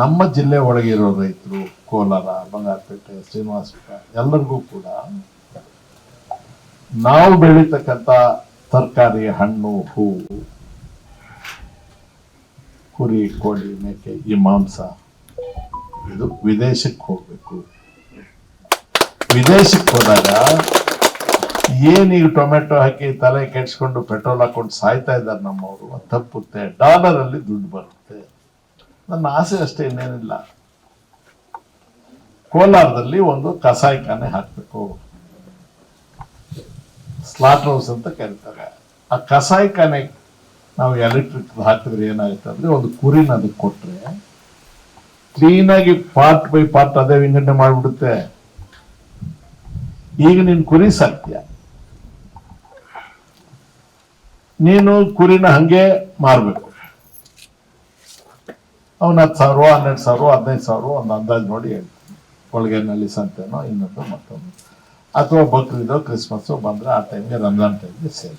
ನಮ್ಮ ಜಿಲ್ಲೆ ಒಳಗೆ ಇರೋ ರೈತರು, ಕೋಲಾರ, ಬಂಗಾರಪೇಟೆ, ಶ್ರೀನಿವಾಸಪುರ, ಎಲ್ಲರಿಗೂ ಕೂಡ ನಾವು ಬೆಳೀತಕ್ಕಂಥ ತರಕಾರಿ, ಹಣ್ಣು ಹೂವು ಕುರಿ, ಕೋಳಿ, ಮೇಕೆ, ಈ ಮಾಂಸ, ಇದು ವಿದೇಶಕ್ಕೆ ಹೋಗ್ಬೇಕು. ವಿದೇಶಕ್ಕೆ ಹೋದಾಗ ಏನೀಗ ಟೊಮೆಟೊ ಹಾಕಿ ತಲೆ ಕೆಡ್ಸ್ಕೊಂಡು ಪೆಟ್ರೋಲ್ ಹಾಕೊಂಡು ಸಾಯ್ತಾ ಇದ್ದಾರೆ ನಮ್ಮವರು ತಪ್ಪುತ್ತೆ. ಡಾಲರ್ ಅಲ್ಲಿ ದುಡ್ಡು ಬರುತ್ತೆ. ನನ್ನ ಆಸೆ ಅಷ್ಟೇ ಇನ್ನೇನಿಲ್ಲ. ಕೋಲಾರದಲ್ಲಿ ಒಂದು ಕಸಾಯಿಖಾನೆ ಹಾಕಬೇಕು. ಸ್ಲಾಟ್ ಹೌಸ್ ಅಂತ ಕರೀತಾರೆ. ಆ ಕಸಾಯಿಖಾನೆ ನಾವು ಎಲೆಕ್ಟ್ರಿಕ್ ಹಾಕಿದ್ರೆ ಏನಾಗುತ್ತೆ ಅಂದ್ರೆ ಒಂದು ಕುರಿನ ಅದಕ್ಕೆ ಕೊಟ್ರೆ ಕ್ಲೀನಾಗಿ ಪಾರ್ಟ್ ಬೈ ಪಾರ್ಟ್ ಅದೇ ವಿಂಗಡಣೆ ಮಾಡಿಬಿಡುತ್ತೆ. ಈಗ ನೀನು ಕುರಿ ಸಾಕ್ತೀಯ ನೀನು ಕುರಿನ ಹಂಗೆ ಮಾರ್ಬೇಕು. ಅವನ ಹತ್ತು ಸಾವಿರ ಹನ್ನೆರಡು ಸಾವಿರ ಹದಿನೈದು ಸಾವಿರ ಒಂದು ಅಂದಾಜು ನೋಡಿ ಹೇಳ್ತೀನಿ. ಸಂತೆನೋ, ಇನ್ನೊಂದು ಮತ್ತೊಂದು. ಅಥವಾ ಬಕ್ರೀದೋ, ಕ್ರಿಸ್ಮಸ್ಸು ಬಂದರೆ ಆ ಟೈಮ್ಗೆ ರಂಜಾನ್ ಟೈಮ್ಗೆ ಸೇರಿ.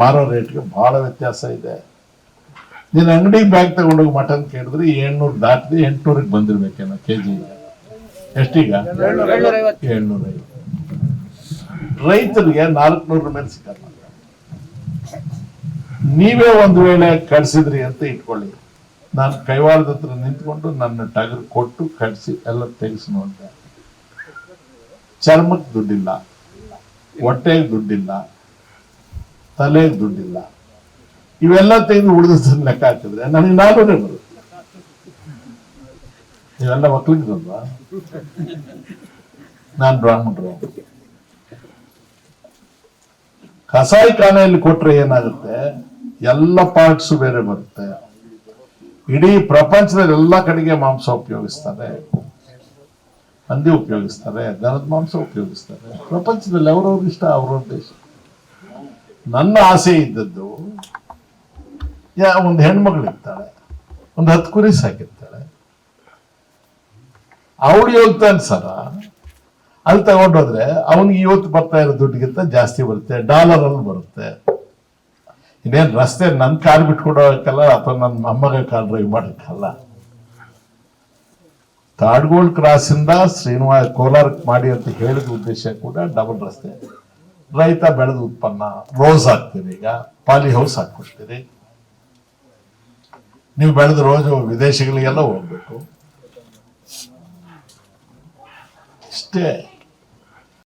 ಮಾರೋ ರೇಟ್ಗೆ ಭಾಳ ವ್ಯತ್ಯಾಸ ಇದೆ. ನೀನು ಅಂಗಡಿ ಬ್ಯಾಗ್ ತಗೊಂಡೋಗಿ ಮಟನ್ ಕೇಳಿದ್ರೆ ಏಳ್ನೂರು ದಾಟಿದೆ ಎಂಟುನೂರಿಗೆ ಬಂದಿರ್ಬೇಕೇನೋ ಕೆ ಜಿ ಎಷ್ಟೀಗ? ಏಳ್ನೂರ ರೈತರಿಗೆ ನಾಲ್ಕುನೂರ ಮೇಲೆ ಸಿಗಲ್ಲ. ನೀವೇ ಒಂದು ವೇಳೆ ಕಳ್ಸಿದ್ರಿ ಅಂತ ಇಟ್ಕೊಳ್ಳಿ. ನಾನು ಕೈವಾರದ ಹತ್ರ ನಿಂತ್ಕೊಂಡು ನನ್ನ ಟಗರು ಕೊಟ್ಟು ಕಳಿಸಿ ಎಲ್ಲ ತೆಗೆಸಿ ನೋಡಿದೆ. ಚರ್ಮಕ್ಕೆ ದುಡ್ಡಿಲ್ಲ. ಹೊಟ್ಟೆಗೆ ದುಡ್ಡಿಲ್ಲ. ತಲೆಗೆ ದುಡ್ಡಿಲ್ಲ. ಇವೆಲ್ಲ ತೆಗೆದು ಉಳಿದದನ್ನ ಲೆಕ್ಕ ಹಾಕಿದ್ರೆ ನನಗೆ ನಾಲ್ಕು ಬರುತ್ತೆ. ನೀವೆಲ್ಲ ಮಕ್ಳಿದ್ರಲ್ವಾ ನಾನು ಬ್ರಾಹ್ಮಣರು ಕಸಾಯಿ ಖಾನೆಯಲ್ಲಿ ಕೊಟ್ರೆ ಏನಾಗುತ್ತೆ? ಎಲ್ಲ ಪಾರ್ಟ್ಸ್ ಬೇರೆ ಬರುತ್ತೆ. ಇಡೀ ಪ್ರಪಂಚದಲ್ಲಿ ಎಲ್ಲ ಕಡೆಗೆ ಮಾಂಸ ಉಪಯೋಗಿಸ್ತಾರೆ. ಹಂದಿ ಉಪಯೋಗಿಸ್ತಾರೆ, ದನದ ಮಾಂಸ ಉಪಯೋಗಿಸ್ತಾರೆ. ಪ್ರಪಂಚದಲ್ಲಿ ಅವ್ರವ್ರ ಇಷ್ಟ, ಅವ್ರವ್ರ ದೇಶ. ನನ್ನ ಆಸೆ ಇದ್ದದ್ದು, ಯಾ, ಒಂದು ಹೆಣ್ಮಗಳು ಇರ್ತಾಳೆ ಒಂದು ಹತ್ತು ಕುರಿ ಸಾಕಿರ್ತಾಳೆ. ಅವಳು ಹೋಗ್ತಾನೆ ಸರ. ಅಲ್ಲಿ ತಗೊಂಡೋದ್ರೆ ಅವನಿಗೆ ಇವತ್ತು ಬರ್ತಾ ಇರೋ ದುಡ್ಡಿಗಿಂತ ಜಾಸ್ತಿ ಬರುತ್ತೆ ಡಾಲರ್ ಅಲ್ಲಿ ಬರುತ್ತೆ. ಇನ್ನೇನು ರಸ್ತೆ ನನ್ನ ಕಾರ್ ಬಿಟ್ಕೊಡೋಕ್ಕಲ್ಲ ಅಥವಾ ನನ್ನ ಮೊಮ್ಮಗ ಕಾರ್ ಡ್ರೈವ್ ಮಾಡೋಕ್ಕಲ್ಲ. ಕಾಡ್ಗೋಳ್ ಕ್ರಾಸಿಂದ ಶ್ರೀನಿವಾಸ ಕೋಲಾರಕ್ಕೆ ಮಾಡಿ ಅಂತ ಹೇಳಿದ ಉದ್ದೇಶ ಕೂಡ ಡಬಲ್ ರಸ್ತೆ. ರೈತ ಬೆಳೆದ ಉತ್ಪನ್ನ ರೋಸ್ ಹಾಕ್ತೀರಿ, ಈಗ ಪಾಲಿ ಹೌಸ್ ಹಾಕ್ಕೊಡ್ತೀರಿ. ನೀವು ಬೆಳೆದ ರೋಜು ವಿದೇಶಗಳಿಗೆಲ್ಲ ಹೋಗ್ಬೇಕು. ಇಷ್ಟೇ.